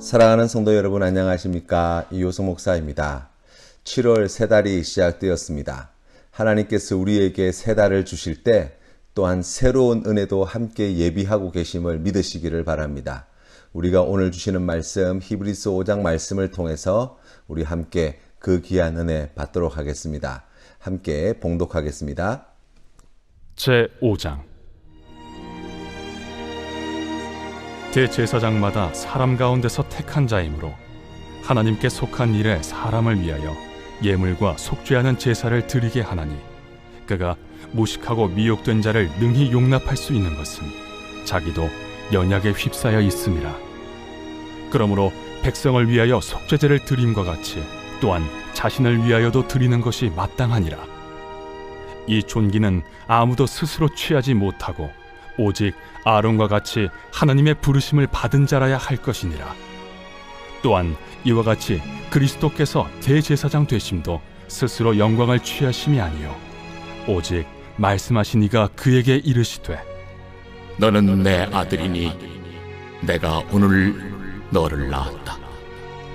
사랑하는 성도 여러분 안녕하십니까? 이효성 목사입니다. 7월 세 달이 시작되었습니다. 하나님께서 우리에게 세 달을 주실 때 또한 새로운 은혜도 함께 예비하고 계심을 믿으시기를 바랍니다. 우리가 오늘 주시는 말씀 히브리서 5장 말씀을 통해서 우리 함께 그 귀한 은혜 받도록 하겠습니다. 함께 봉독하겠습니다. 제 5장 대제사장마다 사람 가운데서 택한 자이므로 하나님께 속한 일에 사람을 위하여 예물과 속죄하는 제사를 드리게 하나니 그가 무식하고 미혹된 자를 능히 용납할 수 있는 것은 자기도 연약에 휩싸여 있음이라. 그러므로 백성을 위하여 속죄제를 드림과 같이 또한 자신을 위하여도 드리는 것이 마땅하니라. 이 존귀는 아무도 스스로 취하지 못하고 오직 아론과 같이 하나님의 부르심을 받은 자라야 할 것이니라. 또한 이와 같이 그리스도께서 대제사장 되심도 스스로 영광을 취하심이 아니요 오직 말씀하신 이가 그에게 이르시되 너는 내 아들이니 내가 오늘 너를 낳았다.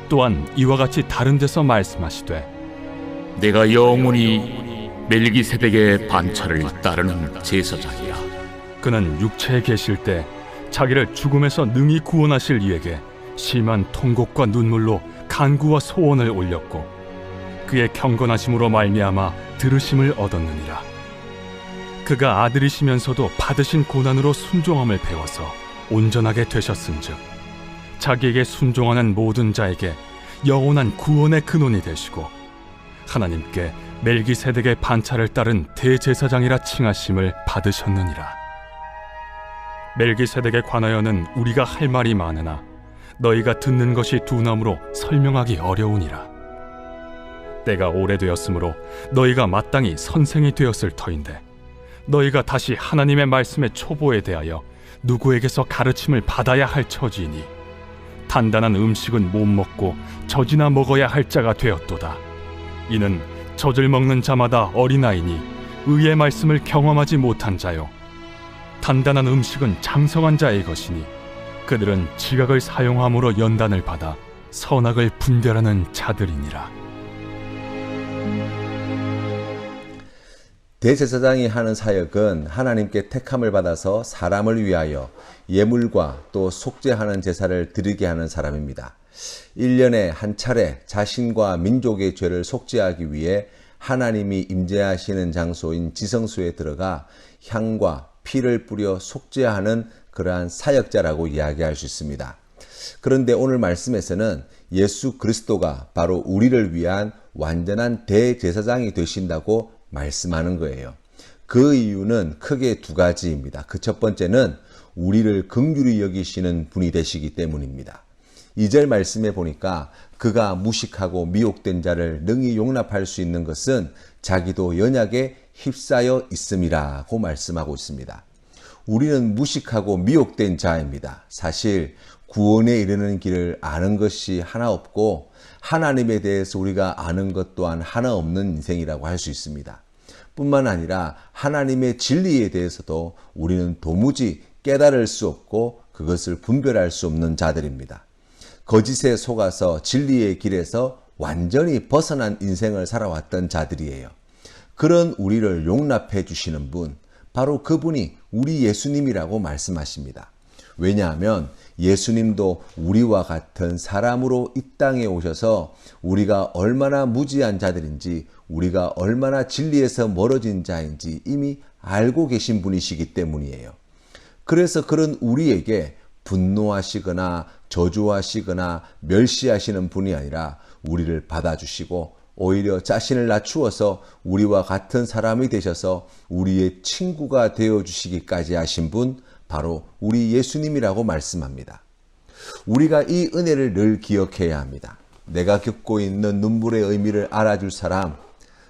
또한 이와 같이 다른 데서 말씀하시되 내가 영원히 멜기세덱의 반차를 따르는 제사장이야. 그는 육체에 계실 때 자기를 죽음에서 능히 구원하실 이에게 심한 통곡과 눈물로 간구와 소원을 올렸고 그의 경건하심으로 말미암아 들으심을 얻었느니라. 그가 아들이시면서도 받으신 고난으로 순종함을 배워서 온전하게 되셨은즉 자기에게 순종하는 모든 자에게 영원한 구원의 근원이 되시고 하나님께 멜기세덱의 반차를 따른 대제사장이라 칭하심을 받으셨느니라 멜기세덱에 관하여는 우리가 할 말이 많으나 너희가 듣는 것이 두나무로 설명하기 어려우니라. 때가 오래되었으므로 너희가 마땅히 선생이 되었을 터인데 너희가 다시 하나님의 말씀의 초보에 대하여 누구에게서 가르침을 받아야 할 처지이니 단단한 음식은 못 먹고 젖이나 먹어야 할 자가 되었도다. 이는 젖을 먹는 자마다 어린아이니 의의 말씀을 경험하지 못한 자요. 단단한 음식은 장성한 자의 것이니 그들은 지각을 사용함으로 연단을 받아 선악을 분별하는 자들이니라. 대제사장이 하는 사역은 하나님께 택함을 받아서 사람을 위하여 예물과 또 속죄하는 제사를 드리게 하는 사람입니다. 1년에 한 차례 자신과 민족의 죄를 속죄하기 위해 하나님이 임재하시는 장소인 지성소에 들어가 향과 피를 뿌려 속죄하는 그러한 사역자라고 이야기할 수 있습니다. 그런데 오늘 말씀에서는 예수 그리스도가 바로 우리를 위한 완전한 대제사장이 되신다고 말씀하는 거예요. 그 이유는 크게 두 가지입니다. 그 첫 번째는 우리를 긍휼히 여기시는 분이 되시기 때문입니다. 2절 말씀에 보니까 그가 무식하고 미혹된 자를 능히 용납할 수 있는 것은 자기도 연약에 휩싸여 있음이라고 말씀하고 있습니다. 우리는 무식하고 미혹된 자입니다. 사실 구원에 이르는 길을 아는 것이 하나 없고 하나님에 대해서 우리가 아는 것 또한 하나 없는 인생이라고 할 수 있습니다. 뿐만 아니라 하나님의 진리에 대해서도 우리는 도무지 깨달을 수 없고 그것을 분별할 수 없는 자들입니다. 거짓에 속아서 진리의 길에서 완전히 벗어난 인생을 살아왔던 자들이에요. 그런 우리를 용납해 주시는 분, 바로 그분이 우리 예수님이라고 말씀하십니다. 왜냐하면 예수님도 우리와 같은 사람으로 이 땅에 오셔서 우리가 얼마나 무지한 자들인지 우리가 얼마나 진리에서 멀어진 자인지 이미 알고 계신 분이시기 때문이에요. 그래서 그런 우리에게 분노하시거나 저주하시거나 멸시하시는 분이 아니라 우리를 받아주시고 오히려 자신을 낮추어서 우리와 같은 사람이 되셔서 우리의 친구가 되어 주시기까지 하신 분 바로 우리 예수님이라고 말씀합니다. 우리가 이 은혜를 늘 기억해야 합니다. 내가 겪고 있는 눈물의 의미를 알아줄 사람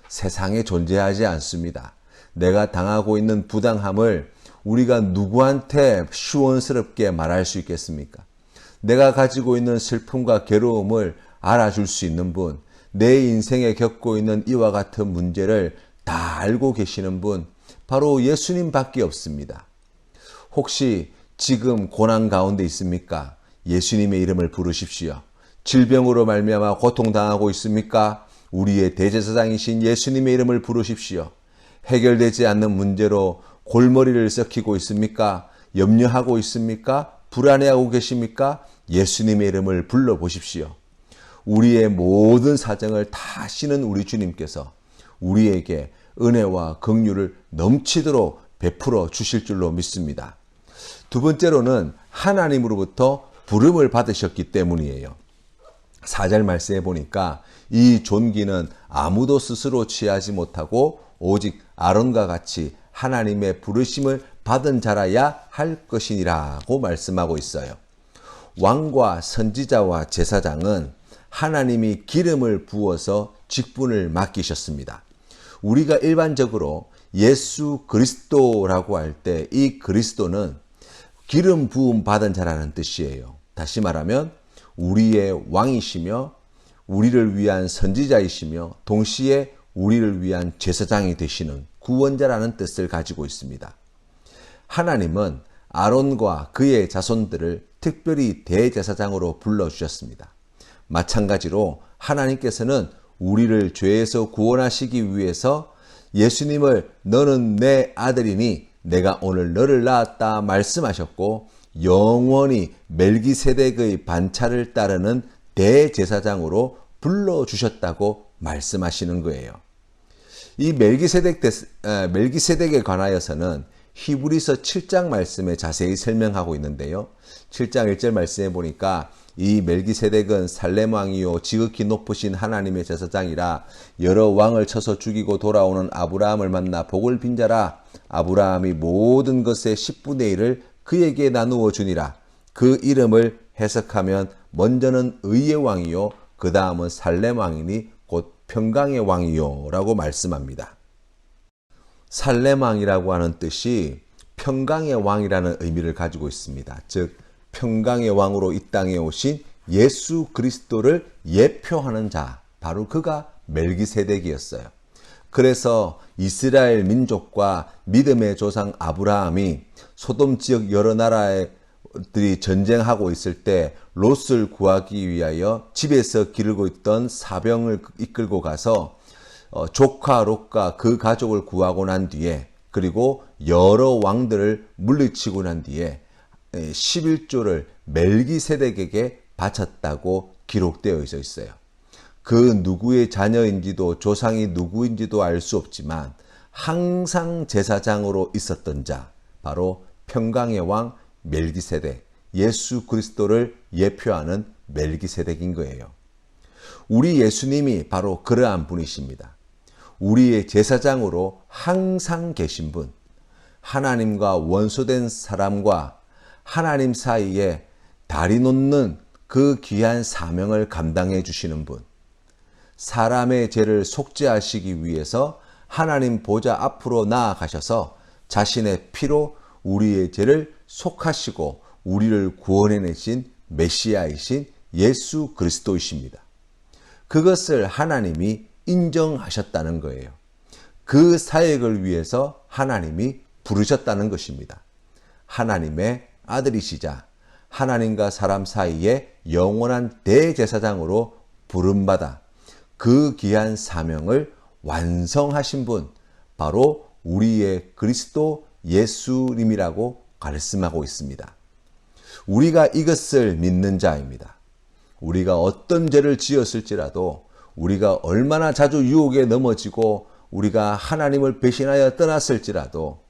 세상에 존재하지 않습니다. 내가 당하고 있는 부당함을 우리가 누구한테 시원스럽게 말할 수 있겠습니까? 내가 가지고 있는 슬픔과 괴로움을 알아줄 수 있는 분, 내 인생에 겪고 있는 이와 같은 문제를 다 알고 계시는 분, 바로 예수님 밖에 없습니다. 혹시 지금 고난 가운데 있습니까? 예수님의 이름을 부르십시오. 질병으로 말미암아 고통당하고 있습니까? 우리의 대제사장이신 예수님의 이름을 부르십시오. 해결되지 않는 문제로 골머리를 썩히고 있습니까? 염려하고 있습니까? 불안해하고 계십니까? 예수님의 이름을 불러 보십시오. 우리의 모든 사정을 다 아시는 우리 주님께서 우리에게 은혜와 긍휼을 넘치도록 베풀어 주실 줄로 믿습니다. 두 번째로는 하나님으로부터 부름을 받으셨기 때문이에요. 4절 말씀에 보니까 이 존귀는 아무도 스스로 취하지 못하고 오직 아론과 같이 하나님의 부르심을 받은 자라야 할 것이니라고 말씀하고 있어요. 왕과 선지자와 제사장은 하나님이 기름을 부어서 직분을 맡기셨습니다. 우리가 일반적으로 예수 그리스도라고 할 때 이 그리스도는 기름 부음 받은 자라는 뜻이에요. 다시 말하면 우리의 왕이시며 우리를 위한 선지자이시며 동시에 우리를 위한 제사장이 되시는 구원자라는 뜻을 가지고 있습니다. 하나님은 아론과 그의 자손들을 특별히 대제사장으로 불러주셨습니다. 마찬가지로 하나님께서는 우리를 죄에서 구원하시기 위해서 예수님을 너는 내 아들이니 내가 오늘 너를 낳았다 말씀하셨고 영원히 멜기세덱의 반차를 따르는 대제사장으로 불러주셨다고 말씀하시는 거예요. 이 멜기세덱 멜기세덱에 관하여서는 히브리서 7장 말씀에 자세히 설명하고 있는데요. 7장 1절 말씀에 보니까 이 멜기세덱은 살렘 왕이요 지극히 높으신 하나님의 제사장이라 여러 왕을 쳐서 죽이고 돌아오는 아브라함을 만나 복을 빈 자라 아브라함이 모든 것의 10분의 1을 그에게 나누어 주니라 그 이름을 해석하면 먼저는 의의 왕이요 그 다음은 살렘 왕이니 곧 평강의 왕이요라고 말씀합니다. 살렘 왕이라고 하는 뜻이 평강의 왕이라는 의미를 가지고 있습니다. 즉 평강의 왕으로 이 땅에 오신 예수 그리스도를 예표하는 자, 바로 그가 멜기세덱이었어요. 그래서 이스라엘 민족과 믿음의 조상 아브라함이 소돔 지역 여러 나라들이 전쟁하고 있을 때 롯을 구하기 위하여 집에서 기르고 있던 사병을 이끌고 가서 어, 조카 롯과 그 가족을 구하고 난 뒤에 그리고 여러 왕들을 물리치고 난 뒤에 11조를 멜기세덱에게 바쳤다고 기록되어 있어요. 그 누구의 자녀인지도 조상이 누구인지도 알 수 없지만 항상 제사장으로 있었던 자 바로 평강의 왕 멜기세덱 예수 그리스도를 예표하는 멜기세덱인 거예요. 우리 예수님이 바로 그러한 분이십니다. 우리의 제사장으로 항상 계신 분, 하나님과 원수된 사람과 하나님 사이에 다리 놓는 그 귀한 사명을 감당해 주시는 분. 사람의 죄를 속죄하시기 위해서 하나님 보좌 앞으로 나아가셔서 자신의 피로 우리의 죄를 속하시고 우리를 구원해내신 메시아이신 예수 그리스도이십니다. 그것을 하나님이 인정하셨다는 거예요. 그 사역을 위해서 하나님이 부르셨다는 것입니다. 하나님의 아들이시자 하나님과 사람 사이에 영원한 대제사장으로 부름받아 그 귀한 사명을 완성하신 분 바로 우리의 그리스도 예수님이라고 말씀하고 있습니다. 우리가 이것을 믿는 자입니다. 우리가 어떤 죄를 지었을지라도 우리가 얼마나 자주 유혹에 넘어지고 우리가 하나님을 배신하여 떠났을지라도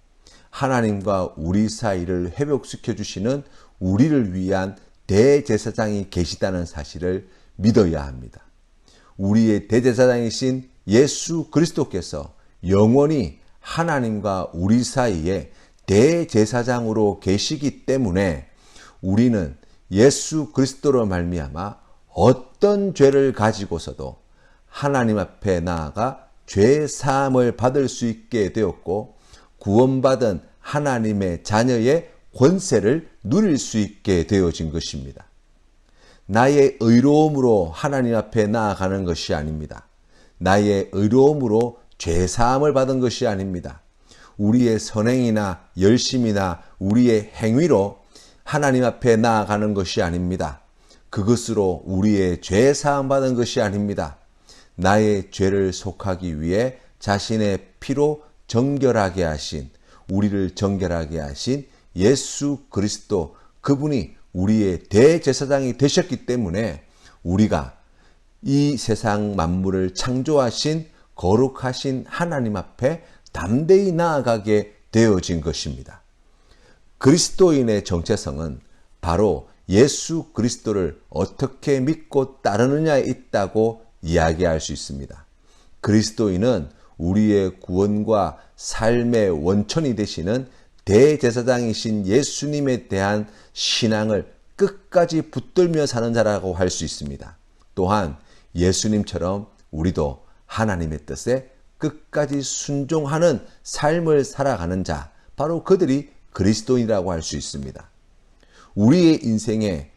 하나님과 우리 사이를 회복시켜 주시는 우리를 위한 대제사장이 계시다는 사실을 믿어야 합니다. 우리의 대제사장이신 예수 그리스도께서 영원히 하나님과 우리 사이에 대제사장으로 계시기 때문에 우리는 예수 그리스도로 말미암아 어떤 죄를 가지고서도 하나님 앞에 나아가 죄 사함을 받을 수 있게 되었고 구원받은 하나님의 자녀의 권세를 누릴 수 있게 되어진 것입니다. 나의 의로움으로 하나님 앞에 나아가는 것이 아닙니다. 나의 의로움으로 죄 사함을 받은 것이 아닙니다. 우리의 선행이나 열심이나 우리의 행위로 하나님 앞에 나아가는 것이 아닙니다. 그것으로 우리의 죄 사함 받은 것이 아닙니다. 나의 죄를 속하기 위해 자신의 피로 정결하게 하신 우리를 정결하게 하신 예수 그리스도 그분이 우리의 대제사장이 되셨기 때문에 우리가 이 세상 만물을 창조하신 거룩하신 하나님 앞에 담대히 나아가게 되어진 것입니다. 그리스도인의 정체성은 바로 예수 그리스도를 어떻게 믿고 따르느냐에 있다고 이야기할 수 있습니다. 그리스도인은 우리의 구원과 삶의 원천이 되시는 대제사장이신 예수님에 대한 신앙을 끝까지 붙들며 사는 자라고 할 수 있습니다. 또한 예수님처럼 우리도 하나님의 뜻에 끝까지 순종하는 삶을 살아가는 자, 바로 그들이 그리스도인이라고 할 수 있습니다. 우리의 인생의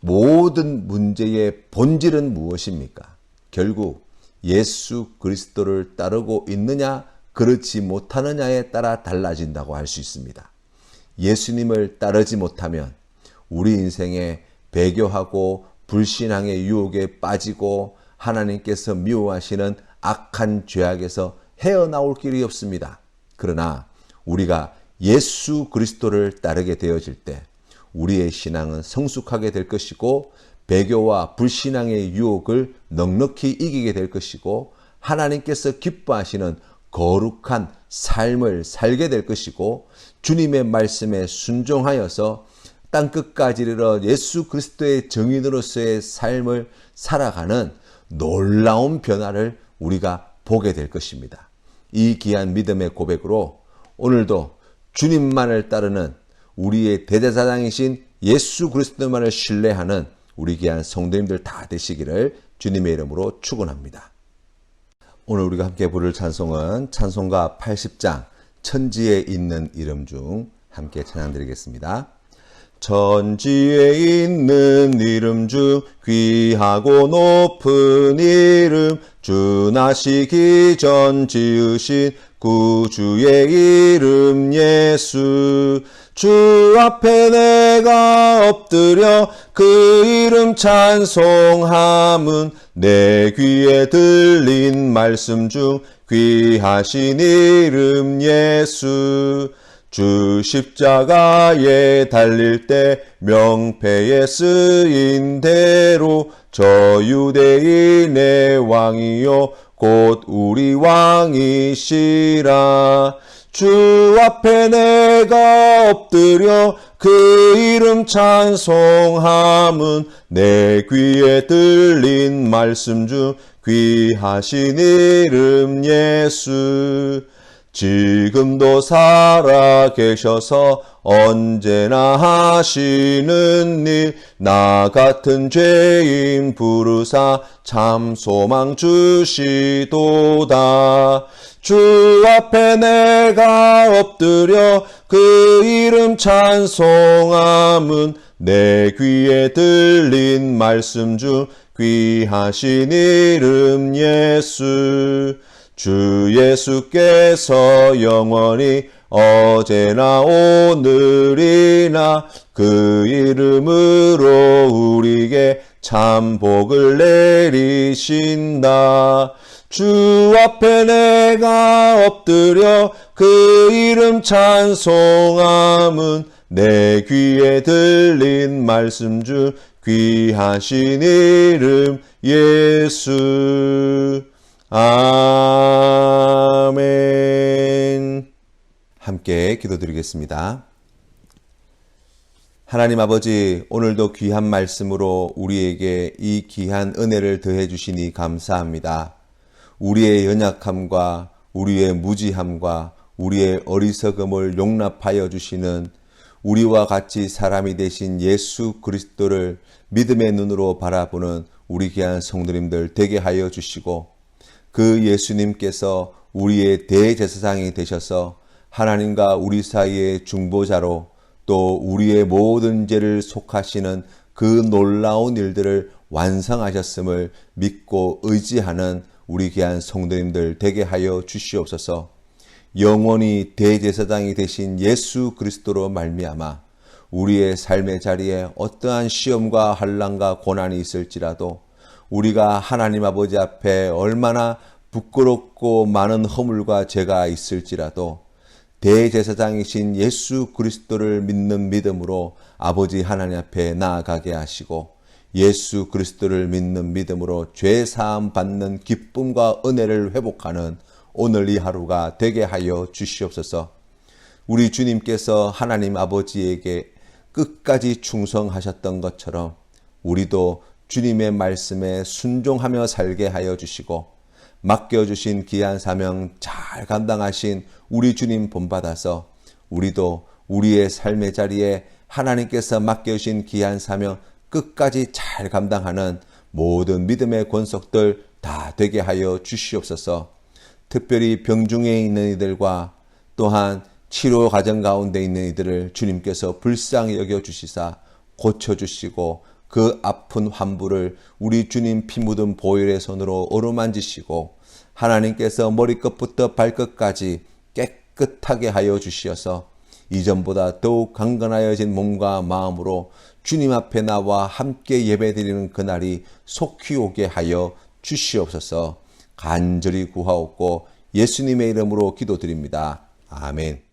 모든 문제의 본질은 무엇입니까? 결국 예수 그리스도를 따르고 있느냐, 그렇지 못하느냐에 따라 달라진다고 할 수 있습니다. 예수님을 따르지 못하면 우리 인생에 배교하고 불신앙의 유혹에 빠지고 하나님께서 미워하시는 악한 죄악에서 헤어나올 길이 없습니다. 그러나 우리가 예수 그리스도를 따르게 되어질 때 우리의 신앙은 성숙하게 될 것이고 배교와 불신앙의 유혹을 넉넉히 이기게 될 것이고 하나님께서 기뻐하시는 거룩한 삶을 살게 될 것이고 주님의 말씀에 순종하여서 땅 끝까지 이르러 예수 그리스도의 정인으로서의 삶을 살아가는 놀라운 변화를 우리가 보게 될 것입니다. 이 귀한 믿음의 고백으로 오늘도 주님만을 따르는 우리의 대제사장이신 예수 그리스도만을 신뢰하는 우리 귀한 성도님들 다 되시기를 주님의 이름으로 축원합니다. 오늘 우리가 함께 부를 찬송은 찬송가 80장 천지에 있는 이름 중 함께 찬양드리겠습니다. 천지에 있는 이름 중 귀하고 높은 이름 주 나시기 전 지으신 구주의 이름 예수 주 앞에 내가 엎드려 그 이름 찬송함은 내 귀에 들린 말씀 중 귀하신 이름 예수. 주 십자가에 달릴 때 명패에 쓰인 대로 저 유대인의 왕이요 곧 우리 왕이시라. 주 앞에 내가 엎드려 그 이름 찬송함은 내 귀에 들린 말씀 중 귀하신 이름 예수 지금도 살아 계셔서 언제나 하시는 일 나 같은 죄인 부르사 참 소망 주시도다. 주 앞에 내가 엎드려 그 이름 찬송함은 내 귀에 들린 말씀 중 귀하신 이름 예수 주 예수께서 영원히 어제나 오늘이나 그 이름으로 우리에게 참 복을 내리신다. 주 앞에 내가 엎드려 그 이름 찬송함은 내 귀에 들린 말씀 중 귀하신 이름 예수. 아멘. 함께 기도드리겠습니다. 하나님 아버지, 오늘도 귀한 말씀으로 우리에게 이 귀한 은혜를 더해 주시니 감사합니다. 우리의 연약함과 우리의 무지함과 우리의 어리석음을 용납하여 주시는 우리와 같이 사람이 되신 예수 그리스도를 믿음의 눈으로 바라보는 우리 귀한 성도님들 되게 하여 주시고 그 예수님께서 우리의 대제사장이 되셔서 하나님과 우리 사이의 중보자로 또 우리의 모든 죄를 속하시는 그 놀라운 일들을 완성하셨음을 믿고 의지하는 우리 귀한 성도님들 되게 하여 주시옵소서. 영원히 대제사장이 되신 예수 그리스도로 말미암아 우리의 삶의 자리에 어떠한 시험과 환란과 고난이 있을지라도 우리가 하나님 아버지 앞에 얼마나 부끄럽고 많은 허물과 죄가 있을지라도 대제사장이신 예수 그리스도를 믿는 믿음으로 아버지 하나님 앞에 나아가게 하시고 예수 그리스도를 믿는 믿음으로 죄 사함 받는 기쁨과 은혜를 회복하는 오늘 이 하루가 되게 하여 주시옵소서. 우리 주님께서 하나님 아버지에게 끝까지 충성하셨던 것처럼 우리도 주님의 말씀에 순종하며 살게 하여 주시고 맡겨주신 귀한 사명 잘 감당하신 우리 주님 본받아서 우리도 우리의 삶의 자리에 하나님께서 맡겨주신 귀한 사명 끝까지 잘 감당하는 모든 믿음의 권속들 다 되게 하여 주시옵소서. 특별히 병중에 있는 이들과 또한 치료 과정 가운데 있는 이들을 주님께서 불쌍히 여겨 주시사 고쳐 주시고 그 아픈 환부를 우리 주님 피 묻은 보혈의 손으로 어루만지시고 하나님께서 머리끝부터 발끝까지 깨끗하게 하여 주시어서 이전보다 더욱 강건하여진 몸과 마음으로 주님 앞에 나와 함께 예배드리는 그날이 속히 오게 하여 주시옵소서 간절히 구하옵고 예수님의 이름으로 기도드립니다. 아멘.